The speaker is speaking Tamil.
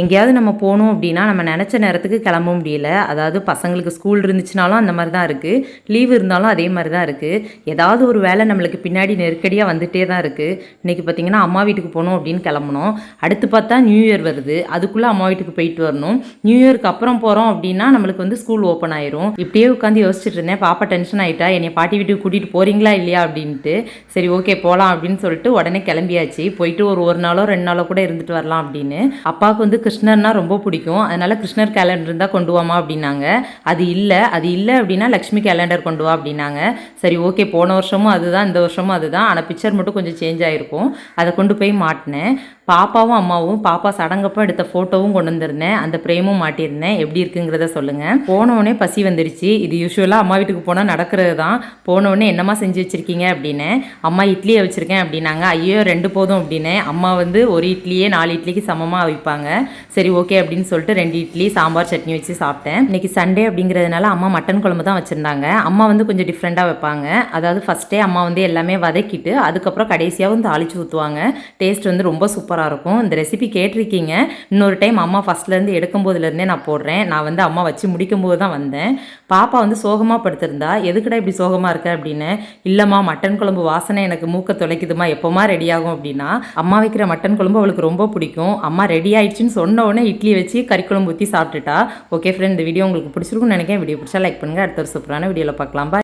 எங்கேயாவது நம்ம போகணும் அப்படின்னா நம்ம நினச்ச நேரத்துக்கு கிளம்ப முடியல. அதாவது பசங்களுக்கு ஸ்கூல் இருந்துச்சுனாலும் அந்த மாதிரி தான் இருக்குது லீவ் இருந்தாலும் அதே மாதிரி தான் இருக்குது ஏதாவது ஒரு வேலை நம்மளுக்கு பின்னாடி நெருக்கடியாக வந்துகிட்டே தான் இருக்குது இன்றைக்கி பார்த்திங்கன்னா அம்மா வீட்டுக்கு போகணும் அப்படின்னு கிளம்பணும் அடுத்து பார்த்தா நியூ இயர் வருது. அதுக்குள்ளே அம்மா வீட்டுக்கு போயிட்டு வரணும். நியூ இயருக்கு அப்புறம் போகிறோம் அப்படின்னா நம்மளுக்கு வந்து ஸ்கூல் ஓப்பன் ஆயிரும். இப்படியே உட்காந்து யோசிச்சுட்டு இருந்தேன். பாப்பா டென்ஷன் ஆகிட்டா என்னை பாட்டி வீட்டுக்கு கூட்டிகிட்டு போகிறீங்களா இல்லையா அப்படின்ட்டு. சரி ஓகே போகலாம் அப்படின்னு சொல்லிட்டு உடனே கிளம்பியாச்சு. போயிட்டு ஒரு ஒரு நாளோ ரெண்டு நாளோ கூட இருந்துட்டு வரலாம் அப்படின்னு. அப்பாவுக்கு வந்து கிருஷ்ணர்னா ரொம்ப பிடிக்கும். அதனால் கிருஷ்ணர் கேலண்டர் இருந்தால் கொண்டு வாமா அப்படின்னாங்க. அது இல்லை. அது இல்லை அப்படின்னா லக்ஷ்மி கேலண்டர் கொண்டு வா அப்படின்னாங்க. சரி ஓகே போன வருஷமும் அதுதான் இந்த வருஷமும் அதுதான். ஆனால் பிக்சர் மட்டும் கொஞ்சம் சேஞ்ச் ஆகிருக்கும் அதை கொண்டு போய் மாட்டினேன். பாப்பாவும் அம்மாவும் பாப்பா சடங்கப்போ எடுத்த ஃபோட்டோவும் கொண்டு வந்திருந்தேன். அந்த பிரேமும் மாட்டியிருந்தேன். எப்படி இருக்குங்கிறத சொல்லுங்கள் போனவுடனே பசி வந்துருச்சு. இது யூஸ்வலாக அம்மா வீட்டுக்கு போனால் நடக்கிறது தான். போனவுடனே என்னம்மா செஞ்சு வச்சுருக்கீங்க அப்படின்னு. அம்மா இட்லியை வச்சுருக்கேன் அப்படின்னாங்க. ஐயோ ரெண்டு போதும் அப்படின்னு. அம்மா வந்து ஒரு இட்லியே நாலு இட்லிக்கு சமமாக வைப்பாங்க. சரி ஓகே அப்படின்னு சொல்லிட்டு ரெண்டு இட்லி சாம்பார் சட்னி வச்சு சாப்பிட்டேன். இன்னைக்கு சண்டே அப்படிங்கிறதுனால அம்மா மட்டன் குழம்பு தான் வச்சுருந்தாங்க. அம்மா வந்து கொஞ்சம் டிஃப்ரெண்ட்டாக வைப்பாங்க. அதாவது ஃபஸ்ட்டே அம்மா வந்து எல்லாமே வதக்கிட்டு அதுக்கப்புறம் கடைசியாகவும் தாளித்து ஊற்றுவாங்க டேஸ்ட் வந்து ரொம்ப சூப்பராக இருக்கும். இந்த ரெசிபி கேட்டிருக்கீங்க. இன்னொரு டைம் அம்மா ஃபஸ்ட்லேருந்து எடுக்கும்போதுலேருந்தே நான் போடுறேன். நான் வந்து அம்மா வச்சு முடிக்கும்போது தான் வந்தேன். பாப்பா வந்து சோகமாக படுத்திருந்தா எதுக்குடா இப்படி சோகமாக இருக்க? அப்படின்னு இல்லைம்மா மட்டன் குழம்பு வாசனை எனக்கு மூக்க தொலைக்குதுமா எப்போமா ரெடி ஆகும்? அப்படின்னா அம்மா வைக்கிற மட்டன் குழம்பு அவளுக்கு ரொம்ப பிடிக்கும். அம்மா ரெடி ஆயிடுச்சுன்னு சொன்ன உடனே இட்லி வச்சு கறிக்குழம்பு ஊற்றி சாப்பிட்டுட்டா. ஓகே ஃப்ரெண்ட் இந்த வீடியோ உங்களுக்கு பிடிச்சிருக்கும்னு நினைக்கிறேன். வீடியோ பிடிச்சா லைக் பண்ணுங்கள் அடுத்த ஒரு சூப்பரான வீடியோவில் பார்க்கலாம். Bye.